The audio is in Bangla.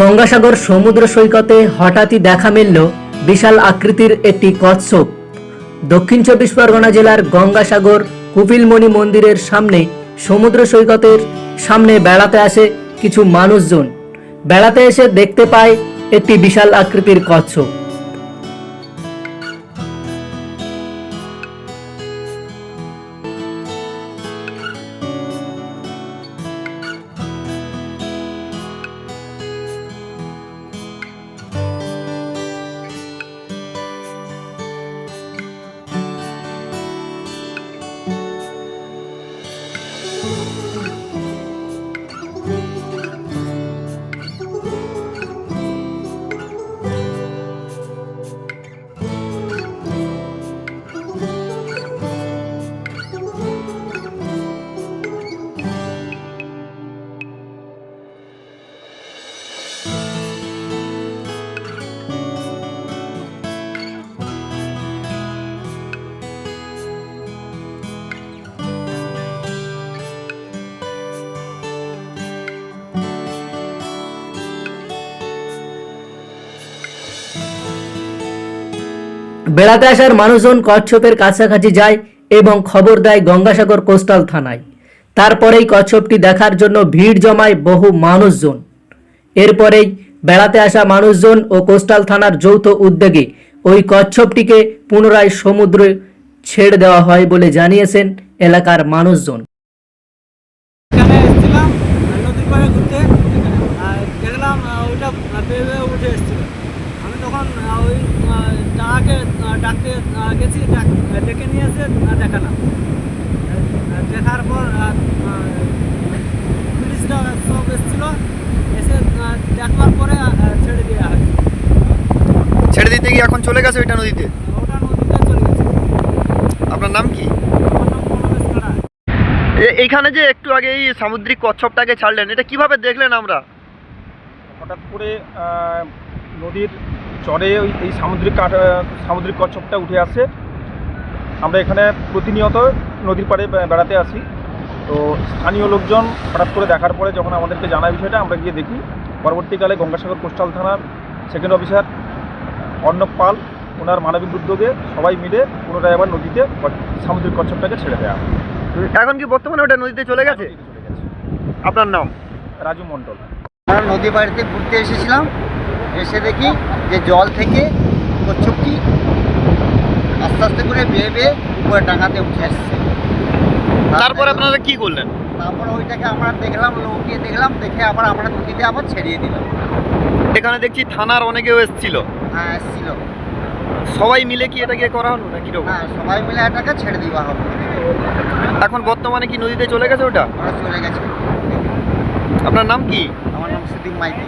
গঙ্গাসাগর সমুদ্র সৈকতে হঠাৎই দেখা মিলল বিশাল আকৃতির একটি কচ্ছপ। দক্ষিণ চব্বিশ পরগনা জেলার গঙ্গাসাগর কুপিলমণি মন্দিরের সামনে সমুদ্র সৈকতের সামনে বেড়াতে আসে কিছু মানুষজন। বেড়াতে এসে দেখতে পায় একটি বিশাল আকৃতির কচ্ছপ। বেড়াতে আসার মানুষজন কচ্ছপের কাছাকাছি যায় এবং খবর দেয় গঙ্গাসাগর কোস্টাল থানায়। তারপরেই কচ্ছপটি দেখার জন্য ভিড় জমায় বহু মানুষজন। এরপরেই বেড়াতে আসা মানুষজন ও কোস্টাল থানার যৌথ উদ্যোগে ওই কচ্ছপটিকে পুনরায় সমুদ্রে ছেড়ে দেওয়া হয় বলে জানিয়েছেন এলাকার মানুষজন। দেখলাম বেয়ে উঠে আমি তখন ওই দাদাকে ডাকতে গেছি ডেকে নিয়ে এসে আহ, দেখালাম। দেখার পর পুলিশরা সব এসেছিল এসে আহ, দেখবার পরে ছেড়ে দিয়ে ছেড়ে দিতে গিয়ে এখন চলে গেছে ওইটা নদীতে? ওটা নদীতে চলে গেছে। আপনার নাম কি? এইখানে যে একটু আগে এই সামুদ্রিক কচ্ছপটাকে ছাড়লেন এটা কীভাবে দেখলেন আমরা? হঠাৎ করে নদীর চরে ওই এই সামুদ্রিক কাঠ সামুদ্রিক কচ্ছপটা উঠে আসে। আমরা এখানে প্রতিনিয়ত নদীর পাড়ে বেড়াতে আসি। তো স্থানীয় লোকজন হঠাৎ করে দেখার পরে যখন আমাদেরকে জানায় বিষয়টা আমরা গিয়ে দেখি। পরবর্তীকালে গঙ্গাসাগর কোস্টাল থানার সেকেন্ড অফিসার অর্ণব পাল ওনার মানবিক উদ্যোগে সবাই মিলে পুনরায় আবার নদীতে সামুদ্রিক কচ্ছপটাকে ছেড়ে দেওয়া। এখন কি বর্তমানে ওটা নদীতে চলে গেছে? নদীতে চলে গেছে। আপনার নাম? রাজু মণ্ডল। আমরা নদী বাড়িতে ঘুরতে এসেছিলাম। এসে দেখি যে জল থেকে কচ্ছপটি আস্তে আস্তে করে বেয়ে বেয়ে উপরে ডাঙাতে উঠে আসছে। তারপর আপনারা কি করলেন? তারপর ওইটাকে আমরা দেখলাম লৌকিয়ে দেখলাম দেখে আবার আমরা নদীতে আবার ছেড়িয়ে দিলাম। এখানে দেখছি থানার অনেকেও এসেছিল। হ্যাঁ এসছিল। সবাই মিলে কি এটাকে করা হলো না কীরকম হ্যাঁ সবাই মিলে এটাকে ছেড়ে দেওয়া হবে এখন বর্তমানে কি নদীতে চলে গেছে ওটা? চলে গেছে। আপনার নাম কি? আমার নাম সুদীপ মাইতি